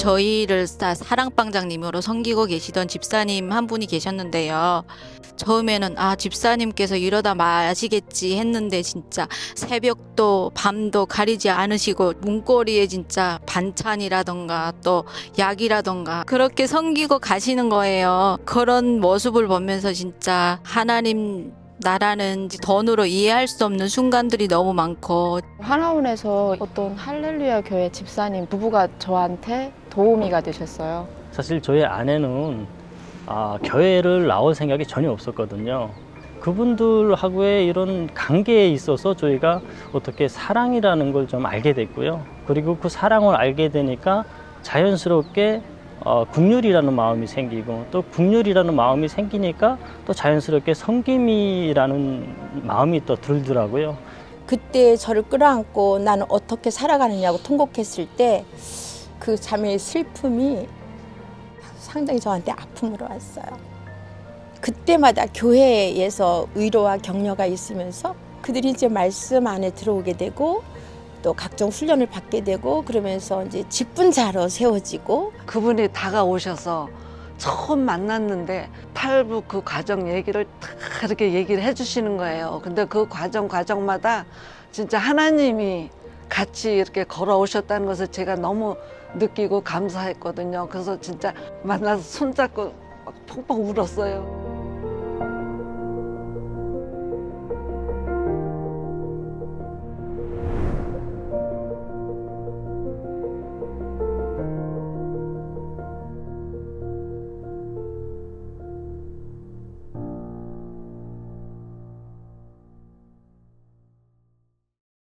저희를 사- 사랑방장님으로 섬기고 계시던 집사님 한 분이 계셨는데요. 처음에는 아 집사님께서 이러다 마시겠지 했는데 진짜 새벽도 밤도 가리지 않으시고 문고리에 진짜 반찬이라던가 또 약이라던가 그렇게 섬기고 가시는 거예요. 그런 모습을 보면서 진짜 하나님 나라는 돈으로 이해할 수 없는 순간들이 너무 많고 하나원에서 어떤 할렐루야 교회 집사님 부부가 저한테 도우미가 되셨어요. 사실 저희 아내는 아, 교회를 나올 생각이 전혀 없었거든요. 그분들하고의 이런 관계에 있어서 저희가 어떻게 사랑이라는 걸 좀 알게 됐고요. 그리고 그 사랑을 알게 되니까 자연스럽게 어, 국률이라는 마음이 생기고 또 국률이라는 마음이 생기니까 또 자연스럽게 섬김이라는 마음이 또 들더라고요. 그때 저를 끌어안고 나는 어떻게 살아가느냐고 통곡했을 때 그 자매의 슬픔이 상당히 저한테 아픔으로 왔어요. 그때마다 교회에서 의로와 격려가 있으면서 그들이 이제 말씀 안에 들어오게 되고 또 각종 훈련을 받게 되고 그러면서 이제 직분자로 세워지고 그분이 다가오셔서 처음 만났는데 탈북 그 과정 얘기를 다 이렇게 얘기를 해주시는 거예요. 근데 그 과정 과정마다 진짜 하나님이 같이 이렇게 걸어오셨다는 것을 제가 너무 느끼고 감사했거든요. 그래서 진짜 만나서 손잡고 막 펑펑 울었어요.